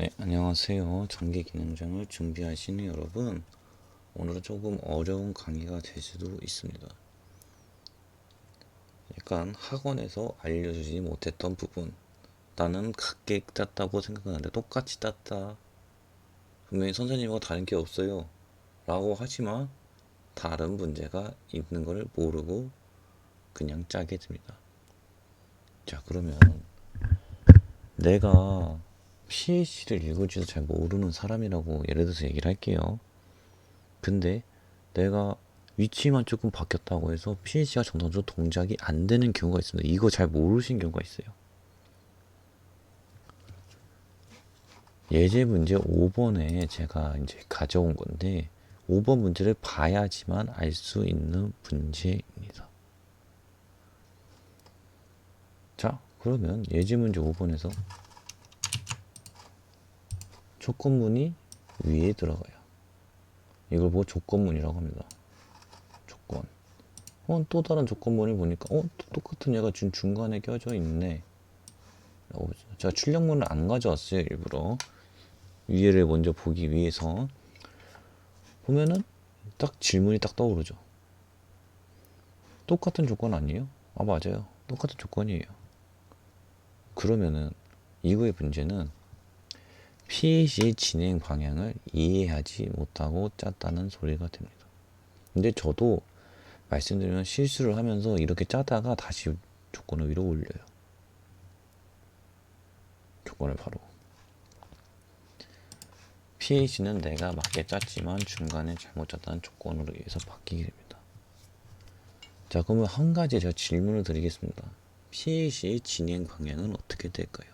네, 안녕하세요. 장기 기능장을 준비하시는 여러분. 오늘은 조금 어려운 강의가 될 수도 있습니다. 약간 학원에서 알려주지 못했던 부분. 나는 같게 짰다고 생각하는데 똑같이 짰다. 분명히 선생님과 다른 게 없어요. 라고 하지만 다른 문제가 있는 걸 모르고 그냥 짜게 됩니다. 자, 그러면 내가 PH를 읽을지도 잘 모르는 사람이라고 예를 들어서 얘기를 할게요. 근데 내가 위치만 조금 바뀌었다고 해서 PH가 정상적으로 동작이 안 되는 경우가 있습니다. 이거 잘 모르신 경우가 있어요. 예제 문제 5번에 제가 이제 가져온 건데 5번 문제를 봐야지만 알 수 있는 문제입니다. 자, 그러면 예제 문제 5번에서 조건문이 위에 들어가요. 이걸 보고 조건문이라고 합니다. 조건. 어, 또 다른 조건문을 보니까, 어, 또 똑같은 얘가 지금 중간에 껴져 있네. 라고. 제가 출력문을 안 가져왔어요, 일부러. 위에를 먼저 보기 위해서. 보면은, 딱 질문이 딱 떠오르죠. 똑같은 조건 아니에요? 아, 맞아요. 똑같은 조건이에요. 그러면은, 이거의 문제는 PH의 진행 방향을 이해하지 못하고 짰다는 소리가 됩니다. 근데 저도 말씀드리면 실수를 하면서 이렇게 짜다가 다시 조건을 위로 올려요. 조건을 바로. PH는 내가 맞게 짰지만 중간에 잘못 짰다는 조건으로 의해서 바뀌게 됩니다. 자, 그러면 한 가지 제가 질문을 드리겠습니다. PH의 진행 방향은 어떻게 될까요?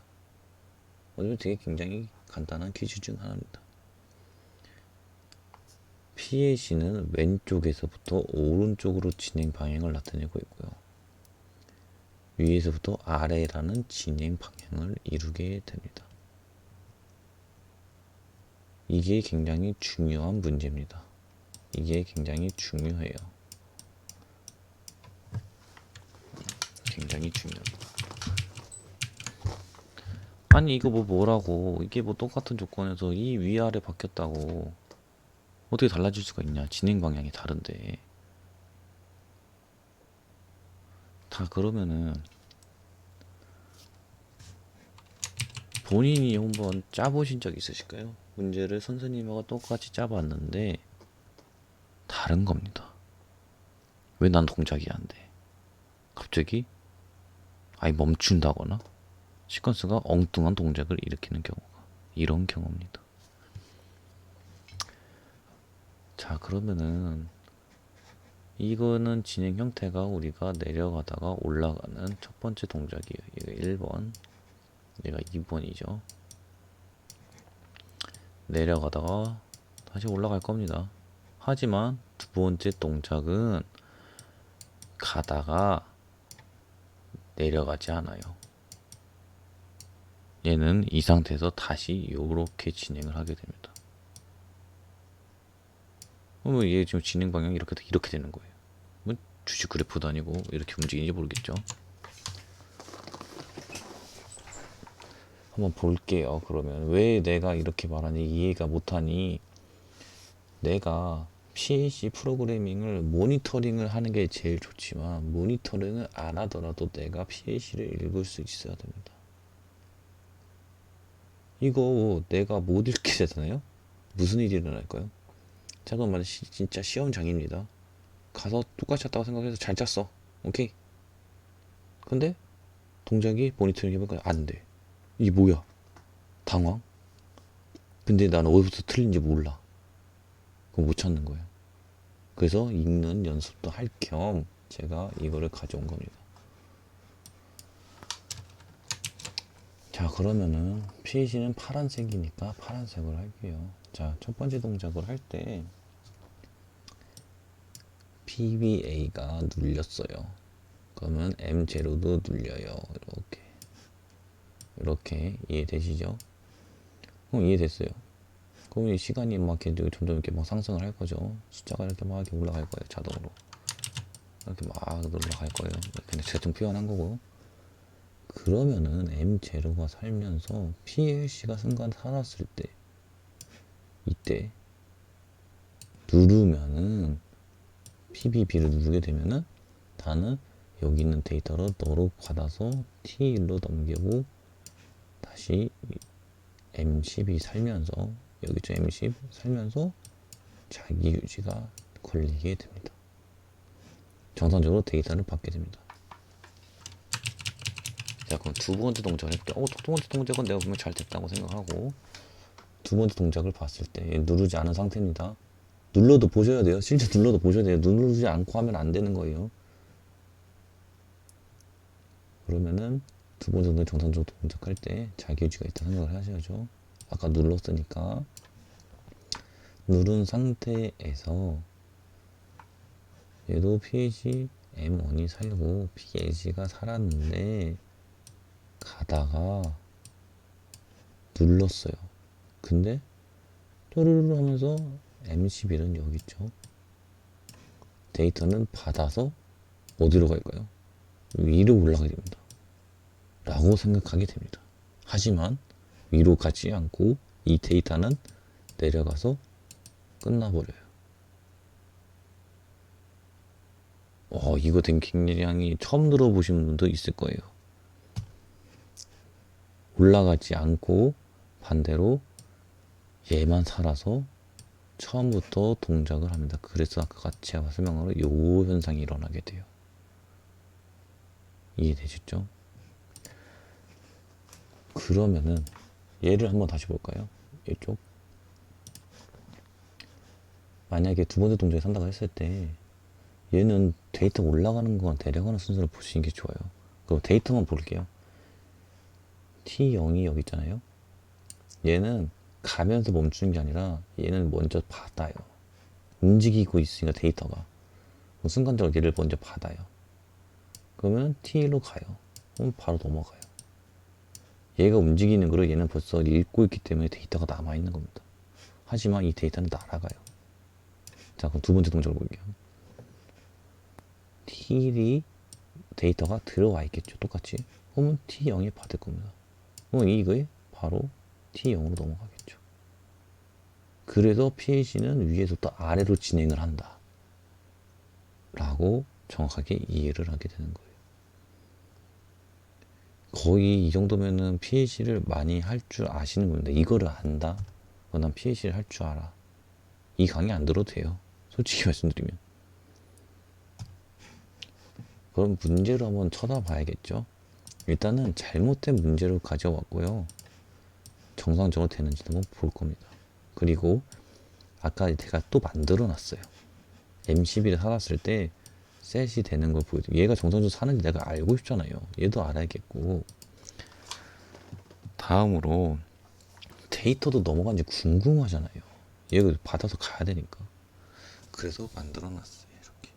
오늘 되게 굉장히 간단한 퀴즈 중 하나입니다. PH는 왼쪽에서부터 오른쪽으로 진행 방향을 나타내고 있고요. 위에서부터 아래라는 진행 방향을 이루게 됩니다. 이게 굉장히 중요한 문제입니다. 이게 굉장히 중요해요. 굉장히 중요합니다. 아니 이거 뭐 뭐라고 이게 뭐 똑같은 조건에서 이 위아래 바뀌었다고 어떻게 달라질 수가 있냐 진행 방향이 다른데 다 그러면은 본인이 한번 짜보신 적 있으실까요? 문제를 선생님하고 똑같이 짜봤는데 다른 겁니다. 왜 난 동작이 안 돼? 갑자기 아예 멈춘다거나 시퀀스가 엉뚱한 동작을 일으키는 경우가 이런 경우입니다. 자 그러면은 이거는 진행 형태가 우리가 내려가다가 올라가는 첫 번째 동작이에요. 이거 1번, 얘가 2번이죠. 내려가다가 다시 올라갈 겁니다. 하지만 두 번째 동작은 가다가 내려가지 않아요. 얘는 이 상태에서 다시 이렇게 진행을 하게 됩니다. 그러면 얘 지금 진행 방향이 이렇게 이렇게 되는 거예요. 뭐 주식 그래프도 아니고 이렇게 움직이는지 모르겠죠. 한번 볼게요. 그러면 왜 내가 이렇게 말하니 이해가 못하니 내가 PHC 프로그래밍을 모니터링을 하는 게 제일 좋지만 모니터링을 안 하더라도 내가 PHC를 읽을 수 있어야 됩니다. 이거 내가 못 읽게 되잖아요? 무슨 일이 일어날까요? 잠깐만, 시, 진짜 시험장입니다. 가서 똑같이 짰다고 생각해서 잘 짰어. 오케이? 근데 동작이 모니터링 해보니까 안 돼. 이게 뭐야? 당황? 근데 난 어디부터 틀린지 몰라. 그거 못 찾는 거예요. 그래서 읽는 연습도 할 겸 제가 이거를 가져온 겁니다. 자 그러면은 PH는 파란색이니까 파란색으로 할게요. 자 첫 번째 동작을 할 때 PBA가 눌렸어요. 그러면 M0도 눌려요. 이렇게. 이렇게 이해되시죠? 어 이해됐어요. 그럼 이 시간이 막 이렇게 점점 이렇게 막 상승을 할 거죠. 숫자가 이렇게 막 이렇게 올라갈 거예요 자동으로. 이렇게 막 올라갈 거예요. 근데 대충 표현한 거고 그러면은 M0가 살면서 PLC가 순간 살았을 때 이때 누르면은 PBB를 누르게 되면은 나는 여기 있는 데이터를 너로 받아서 T1로 넘기고 다시 M10이 살면서 여기 저 M10 살면서 자기 유지가 걸리게 됩니다. 정상적으로 데이터를 받게 됩니다. 자 그럼 두 번째 동작을 해볼게요. 어, 두 번째 동작은 내가 보면 잘 됐다고 생각하고 두 번째 동작을 봤을 때얘 누르지 않은 상태입니다. 눌러도 보셔야 돼요. 실제 눌러도 보셔야 돼요. 누르지 않고 하면 안 되는 거예요. 그러면은 두 번째 동작 정상적으로 동작할 때 자기 유지가 있다 생각을 하셔야죠. 아까 눌렀으니까 누른 상태에서 얘도 pH M1이 살고 pH가 살았는데 가다가 눌렀어요. 근데 또르르 하면서 M11은 여기 있죠. 데이터는 받아서 어디로 갈까요? 위로 올라가게 됩니다. 라고 생각하게 됩니다. 하지만 위로 가지 않고 이 데이터는 내려가서 끝나버려요. 어, 이거 된 굉장히 처음 들어보신 분도 있을 거예요. 올라가지 않고 반대로 얘만 살아서 처음부터 동작을 합니다. 그래서 아까 같이 설명한 요 현상이 일어나게 돼요. 이해되셨죠? 그러면은 얘를 한번 다시 볼까요? 이쪽 만약에 두 번째 동작에 산다고 했을 때 얘는 데이터 올라가는 거랑 내려가는 순서를 보시는 게 좋아요. 그럼 데이터만 볼게요. T0이 여기 있잖아요. 얘는 가면서 멈추는 게 아니라 얘는 먼저 받아요. 움직이고 있으니까 데이터가 그럼 순간적으로 얘를 먼저 받아요. 그러면 T1로 가요. 그럼 바로 넘어가요. 얘가 움직이는 거를 얘는 벌써 읽고 있기 때문에 데이터가 남아 있는 겁니다. 하지만 이 데이터는 날아가요. 자, 그럼 두 번째 동작을 볼게요. T1이 데이터가 들어와 있겠죠. 똑같이. 그러면 T0이 받을 겁니다. 그럼 이거에 바로 T0으로 넘어가겠죠. 그래서 pH는 위에서부터 아래로 진행을 한다. 라고 정확하게 이해를 하게 되는 거예요. 거의 이 정도면은 pH를 많이 할 줄 아시는 겁니다. 이거를 안다? 어, 난 pH를 할 줄 알아. 이 강의 안 들어도 돼요. 솔직히 말씀드리면. 그럼 문제를 한번 쳐다봐야겠죠. 일단은 잘못된 문제를 가져왔고요. 정상적으로 되는지 한번 볼 겁니다. 그리고 아까 제가 또 만들어 놨어요. M11을 살았을 때 셋이 되는 걸 보여줘. 얘가 정상적으로 사는지 내가 알고 싶잖아요. 얘도 알아야겠고. 다음으로 데이터도 넘어간지 궁금하잖아요. 얘가 받아서 가야 되니까. 그래서 만들어 놨어요. 이렇게.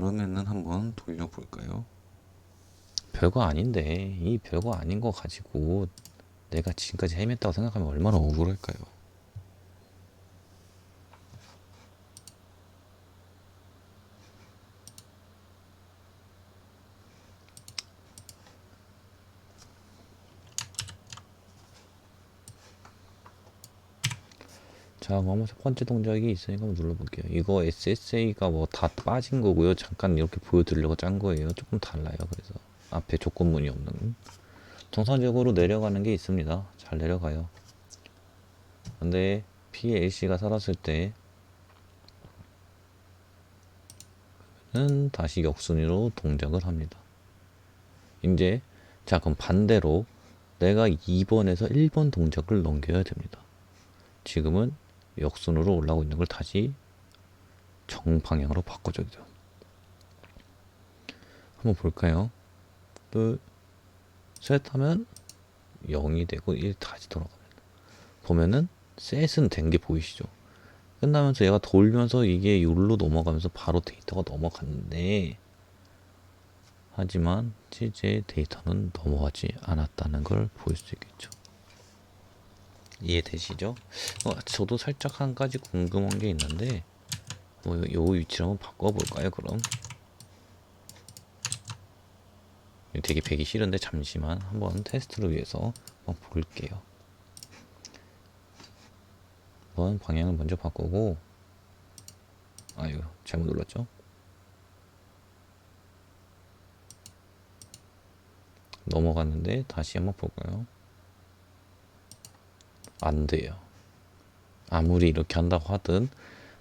그러면은 한번 돌려볼까요? 별거 아닌데 이 별거 아닌 거 가지고 내가 지금까지 헤맸다고 생각하면 얼마나 억울할까요? 자, 한번 첫 번째 동작이 있으니까 한번 눌러볼게요. 이거 SSA가 뭐 다 빠진 거고요. 잠깐 이렇게 보여드리려고 짠 거예요. 조금 달라요. 그래서 앞에 조건문이 없는. 정상적으로 내려가는 게 있습니다. 잘 내려가요. 근데 PLC가 살았을 때 는 다시 역순위로 동작을 합니다. 이제 자 그럼 반대로 내가 2번에서 1번 동작을 넘겨야 됩니다. 지금은 역순으로 올라오고 있는 걸 다시 정방향으로 바꿔줘야 돼요. 한번 볼까요? 둘, 셋 하면 0이 되고 1 다시 돌아갑니다. 보면은 셋은 된 게 보이시죠? 끝나면서 얘가 돌면서 이게 요로 넘어가면서 바로 데이터가 넘어갔는데 하지만 실제 데이터는 넘어가지 않았다는 걸 볼 수 있겠죠. 이해되시죠? 어, 저도 살짝 한 가지 궁금한 게 있는데 뭐요 위치를 한번 바꿔볼까요? 그럼 되게 배기 싫은데 잠시만 한번 테스트를 위해서 한번 볼게요. 한번 방향을 먼저 바꾸고 아유 잘못 눌렀죠? 넘어갔는데 다시 한번 볼까요? 안 돼요. 아무리 이렇게 한다고 하든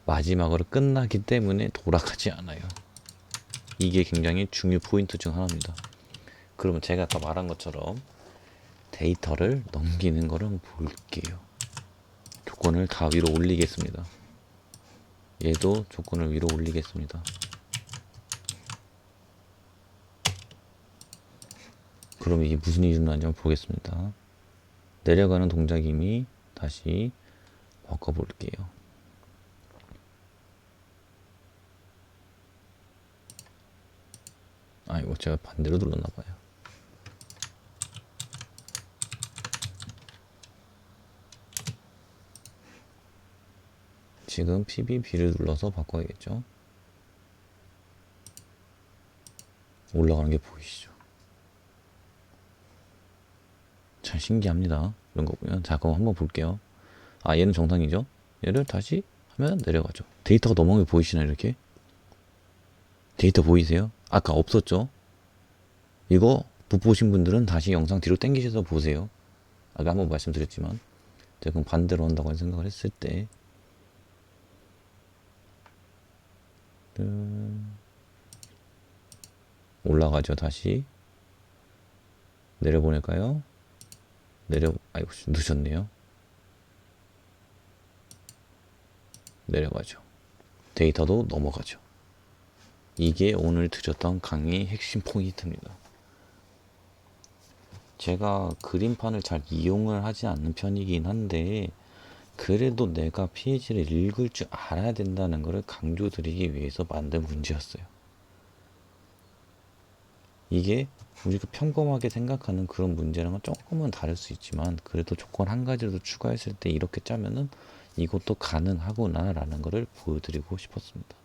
마지막으로 끝나기 때문에 돌아가지 않아요. 이게 굉장히 중요 포인트 중 하나입니다. 그러면 제가 아까 말한 것처럼 데이터를 넘기는 거를 볼게요. 조건을 다 위로 올리겠습니다. 얘도 조건을 위로 올리겠습니다. 그럼 이게 무슨 일이 일어나는지 한번 보겠습니다. 내려가는 동작임이 다시 바꿔볼게요. 아 이거 제가 반대로 눌렀나 봐요. 지금 PBB를 눌러서 바꿔야겠죠. 올라가는 게 보이시죠? 참 신기합니다. 이런 거 보면. 자, 그럼 한번 볼게요. 아, 얘는 정상이죠? 얘를 다시 하면 내려가죠. 데이터가 넘어간 게 보이시나요, 이렇게? 데이터 보이세요? 아까 없었죠? 이거 못 보신 분들은 다시 영상 뒤로 당기셔서 보세요. 아까 한번 말씀드렸지만, 제가 그럼 반대로 한다고 생각을 했을 때, 음, 올라가죠, 다시. 내려보낼까요? 내려, 아이고, 늦었네요. 내려가죠. 데이터도 넘어가죠. 이게 오늘 드렸던 강의 핵심 포인트입니다. 제가 그림판을 잘 이용을 하지 않는 편이긴 한데, 그래도 내가 페이지를 읽을 줄 알아야 된다는 것을 강조드리기 위해서 만든 문제였어요. 이게 우리가 평범하게 생각하는 그런 문제랑은 조금은 다를 수 있지만 그래도 조건 한 가지를 더 추가했을 때 이렇게 짜면은 이것도 가능하구나 라는 것을 보여드리고 싶었습니다.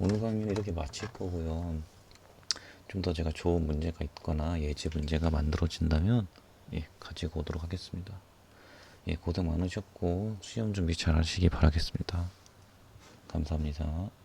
오늘 강의는 이렇게 마칠 거고요. 좀 더 제가 좋은 문제가 있거나 예제 문제가 만들어진다면 예, 가지고 오도록 하겠습니다. 예, 고생 많으셨고 수험 준비 잘 하시기 바라겠습니다. 감사합니다.